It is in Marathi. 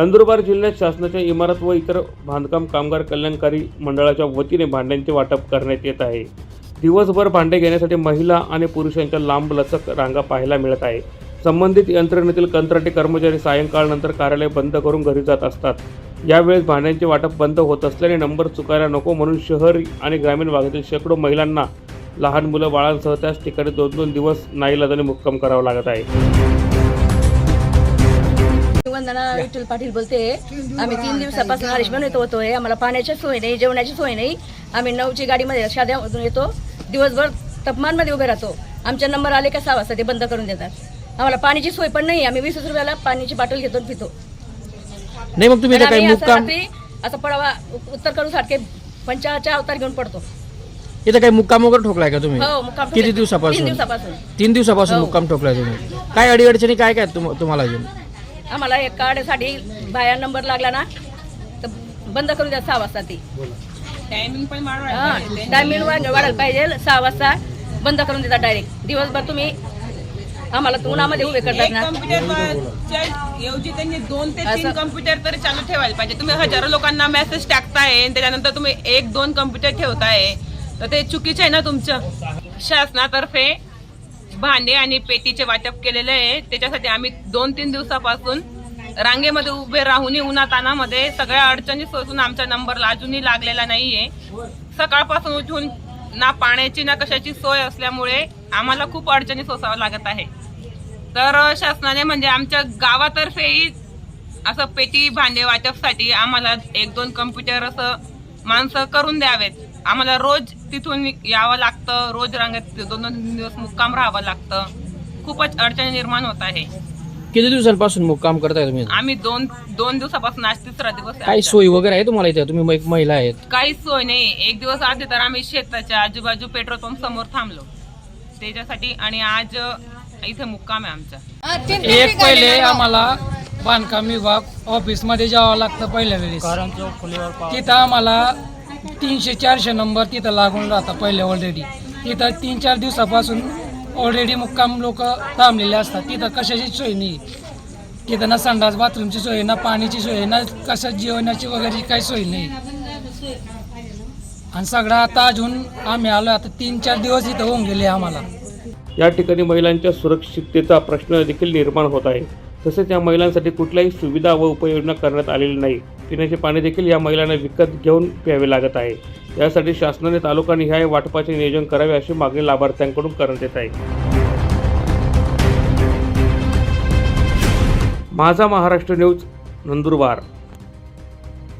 नंदुरबार जिल्ह्यात शासनाच्या इमारत व इतर बांधकाम कामगार कल्याणकारी मंडळाच्या वतीने भांड्यांचे वाटप करण्यात येत आहे. दिवसभर भांडे घेण्यासाठी महिला आणि पुरुषांच्या लांब लचक रांगा पाहायला मिळत आहे. संबंधित यंत्रणेतील कंत्राटी कर्मचारी सायंकाळनंतर कार्यालय बंद करून घरी जात असतात. यावेळेस भांड्यांचे वाटप बंद होत असल्याने नंबर चुकायला नको म्हणून शहर आणि ग्रामीण भागातील शेकडो महिलांना लहान मुलं बाळांसह त्याच ठिकाणी दोन दोन दिवस नाईलाजाने मुक्काम करावं लागत आहे. वंदना विठ्ठल पाटील बोलते आम्ही तीन दिवसापासून हरीशमान येतो होतोय आम्हाला पाण्याची सोय नाही जेवणाची सोय नाही. आम्ही नऊची गाडीमध्ये शाद्यामधून येतो दिवसभर तापमानमध्ये उभे राहतो. आमचे नंबर आले का सहा वाजता ते बंद करून देतात. आम्हाला पाण्याची सोय पण नाही आम्ही वीस रुपयाला पाण्याची बाटल घेतो पितो. नाही मग तुम्ही काही असं मुक्काम रात्री असं पडावा उत्तर करू सारखे पंचाच्या अवतार घेऊन पडतो. इथं काही मुक्काम वगैरे ठोकलाय का तुम्ही? हो किती. दिवसापासून? तीन दिवसापासून हो. मुक्काम ठोकलाय तुम्ही. काय अडीअडचणी काय काय तुम- तुम्हाला अजून? आम्हाला एक कार्डसाठी बाया नंबर लागला ना तर बंद करून द्या सहा वाजता ती टायमिंग पण हा, टायमिंग वाढायला पाहिजे. सहा वाजता बंद करून देतात डायरेक्ट दिवसभर तुम्ही आम्हाला उन्हामध्ये उभे करतात एक ना. ऐवजी त्यांनी दोन ते तीन कम्प्युटर तरी चालू ठेवायला पाहिजे. तुम्ही हजारो लोकांना मेसेज टाकताय त्याच्यानंतर तुम्ही एक दोन कम्प्युटर ठेवताय. तर ते चुकीचं आहे ना तुमचं. शासनातर्फे भांडे आणि पेटीचे वाटप केलेले आहे. त्याच्यासाठी आम्ही दोन तीन दिवसापासून रांगेमध्ये उभे राहून उन्हातानामध्ये सगळ्या अडचणी सोसून आमचा नंबर अजूनही लागलेला नाहीये. सकाळपासून उठून ना पाण्याची ना कशाची सोय असल्यामुळे आम्हाला खूप अडचणी सोसावं लागत आहे. तर शासनाने म्हणजे आमच्या गावातर्फेही असं पेटी भांडे वाटपसाठी आम्हाला एक दोन कम्प्युटर असं माणसं करून द्यावेत. आम्हाला रोज तिथून यावं लागतं रोज रांगेत दोन दोन दिवस मुक्काम राहावं लागतं. खूपच अडचणी निर्माण होत आहे. किती दिवसांपासून मुक्काम करताय तुम्ही? आम्ही दोन दोन दिवसापासून आज तिसरा दिवस आहे. काही आमचा. सोयी वगैरे आहे तुम्हाला इथे? तुम्ही एक महिला आहेत. काहीच सोय नाही. एक दिवस आधी तर आम्ही शेताच्या आजूबाजू पेट्रोल पंप समोर थांबलो. त्याच्यासाठी आणि आज अ, इथे मुक्काम आहे आमचा. एक पहिले आम्हाला बांधकाम विभाग ऑफिसमध्ये जावं लागतं पहिल्या वेळेस. तिथं आम्हाला तीनशे चारशे नंबर तिथं लागून राहतात पहिले ऑलरेडी तिथं तीन चार दिवसापासून ऑलरेडी मुक्काम लोक थांबलेले असतात. तिथं कशाची सोय नाही. तिथं ना संडास बाथरूमची सोय ना पाण्याची सोय ना कशा जेवणाची वगैरे काही सोय नाही. आणि सगळं आता अजून आम्ही आलो आता तीन चार दिवस इथं होऊन गेले आम्हाला. या ठिकाणी महिलांच्या सुरक्षिततेचा प्रश्न देखील निर्माण होत आहे. तसेच या महिलांसाठी कुठल्याही सुविधा व उपाययोजना करण्यात आलेली नाही. पिण्याचे पाणी देखील या महिलांना विकत घेऊन प्यावे लागत आहे. यासाठी शासनाने तालुकानिहाय वाटपाचे नियोजन करावे अशी मागणी लाभार्थ्यांकडून करण्यात येत आहे. माझा महाराष्ट्र न्यूज नंदुरबार.